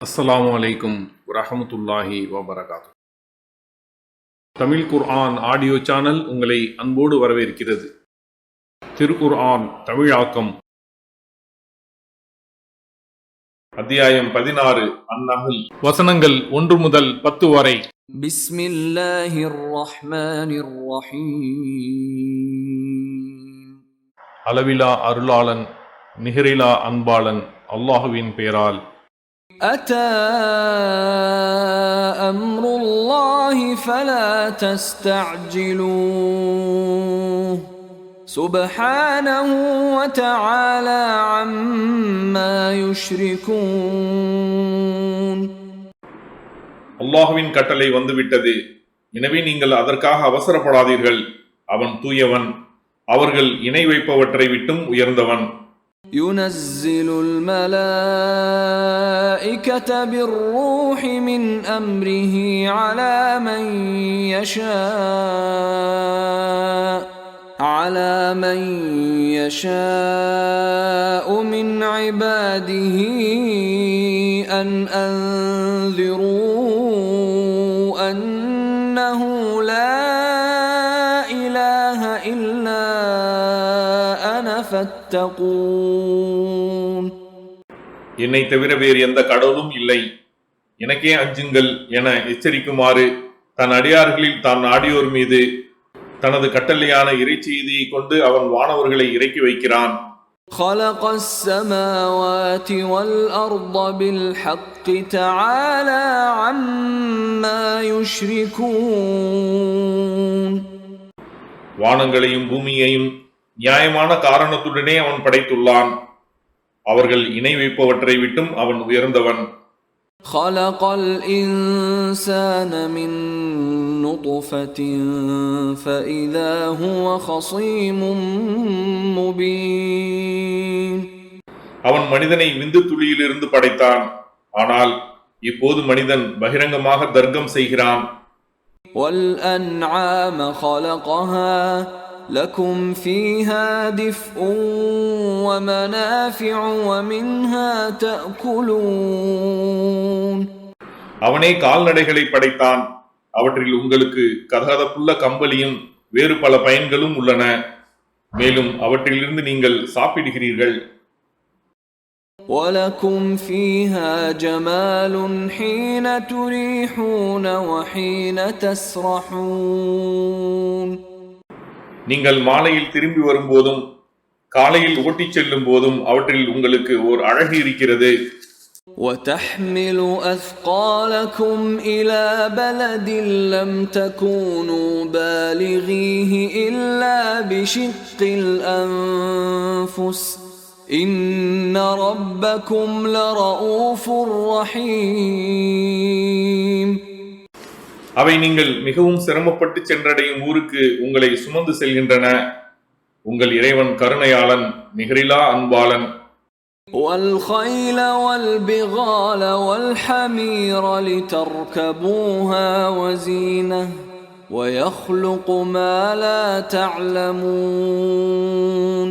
அஸ்லாம் வலைக்கும் ரஹமத்துல்லாஹி வபரகாத்து தமிழ் குர்ஆன் ஆடியோ சேனல் உங்களை அன்போடு வரவேற்கிறது. திருக்குர் ஆன் தமிழாக்கம். அத்தியாயம் பதினாறு அந்நகல். வசனங்கள் ஒன்று முதல் பத்து வரை. பிஸ்மில்லாஹிர் ரஹ்மானிர் ரஹீம் அளவிலா அருளாளன் நிகரிலா அன்பாளன் அல்லாஹுவின் பெயரால் أتى أمر الله فلا تستعجلوه سبحانه وتعالى عما يشركون அல்லாஹுவின் கட்டளை வந்துவிட்டது எனவே நீங்கள் அதற்காக அவசரப்படாதீர்கள் அவன் தூயவன் அவர்கள் இணை வைப்பவற்றை விட்டும் உயர்ந்தவன் ينزل الملائكة بالروح من أمره على من يشاء على من يشاء من عباده أن أنذروا أنه فاتقون என்னை தவிர வேறு எந்த கடவுளும் இல்லை எனக்கே அஞ்சுங்கள் என எச்சரிக்குமாறு தன் அடியார்களில் தான் நாடியோர் மீது தனது கட்டளையான இறைச்செய்தியை கொண்டு அவன் வானவர்களை இறக்கி வைக்கிறான் خلق السماوات والأرض بالحق تعالى عما يشركون வானங்களையும் பூமியையும் நியாயமான காரணத்துடனே அவன் படைத்துள்ளான் அவர்கள் இணை வைப்பவற்றை விட்டும் அவன் உயர்ந்தவன் خلق الإنسان من نطفة فإذا هو خصيم مبين அவன் மனிதனை விந்து துளியிலிருந்து படைத்தான் ஆனால் இப்போது மனிதன் பகிரங்கமாக தர்க்கம் செய்கிறான் والأنعام خلقها لكم فيها دفء ومنافع ومنها تأكلون அவனே கால்நடைகளை படைத்தான் அவற்றில் உங்களுக்கு கதகதப்புள்ள கம்பளியும் வேறு பல பயன்களும் உள்ளன மேலும் அவற்றிலிருந்து நீங்கள் சாப்பிடுகிறீர்கள் ولكم فيها جمال حين تريحون وحين تسرحون நீங்கள் மாலையில் திரும்பி வரும்போதும் காலையில் ஓட்டிச் செல்லும் போதும் அவற்றில் உங்களுக்கு ஓர் அழகு இருக்கிறது وتحمل أثقالكم إلى بلد لم تكونوا بالغيه إلا بشق الأنفس إن ربكم لرؤوف رحيم அவை நீங்கள் மிகவும் சிரமப்பட்டு சென்றடையும் ஊருக்கு உங்களை சுமந்து செல்கின்றன உங்கள் இறைவன் கருணையாளன் நிகரிலா அன்பாளன் والخيل والبغال والحمير لتركبوها وزينه ويخلق ما لا تعلمون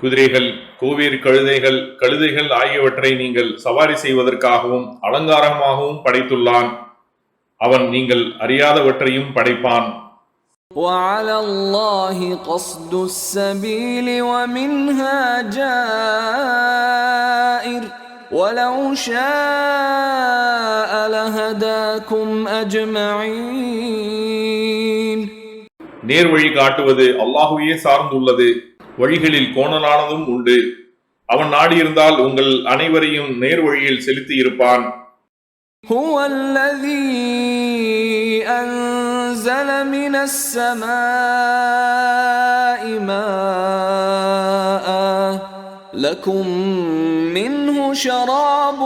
குதிரைகள் கோவேறு கழுதைகள் கழுதைகள் ஆகியவற்றை நீங்கள் சவாரி செய்வதற்காகவும் அலங்காரமாகவும் படைத்துள்ளான் அவன் நீங்கள் அறியாதவற்றையும் படைப்பான் وعلى الله قصد السبيل ومنها جائر ولو شاء لهداكم اجمعين நேர் வழி காட்டுவது அல்லாஹுவே சார்ந்துள்ளது வழிகளில் கோணலானதும் உண்டு அவன் நாடியிருந்தால் உங்கள் அனைவரையும் நேர் வழியில் செலுத்தி இருப்பான் هو الذي انزل من السماء ماء لكم منه شراب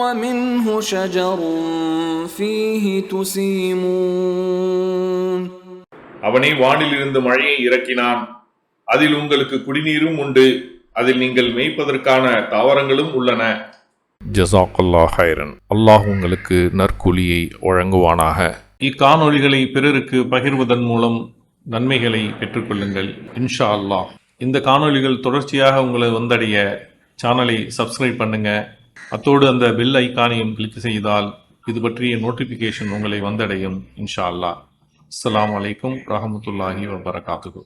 ومنه شجر فيه تسيمون அவனே வானிலிருந்து மழையை இறக்கினான் அதில் உங்களுக்கு குடிநீரும் உண்டு அதில் நீங்கள் மேய்ப்பதற்கான தாவரங்களும் உள்ளன ஜசாக்கல்லா ஹைரன் அல்லாஹ் உங்களுக்கு நற்கூலியை வழங்குவானாக இக்காணொளிகளை பிறருக்கு பகிர்வதன் மூலம் நன்மைகளை பெற்றுக்கொள்ளுங்கள் இன்ஷா அல்லாஹ் இந்த காணொளிகள் தொடர்ச்சியாக உங்களை வந்தடைய சேனலை சப்ஸ்கிரைப் பண்ணுங்க அத்தோடு அந்த பெல் ஐக்கானையும் கிளிக் செய்தால் இது பற்றிய நோட்டிஃபிகேஷன் உங்களை வந்தடையும் இன்ஷா அல்லாஹ் அஸ்ஸலாமு அலைக்கும் ரஹமத்துல்லாஹி வபரகாத்துஹு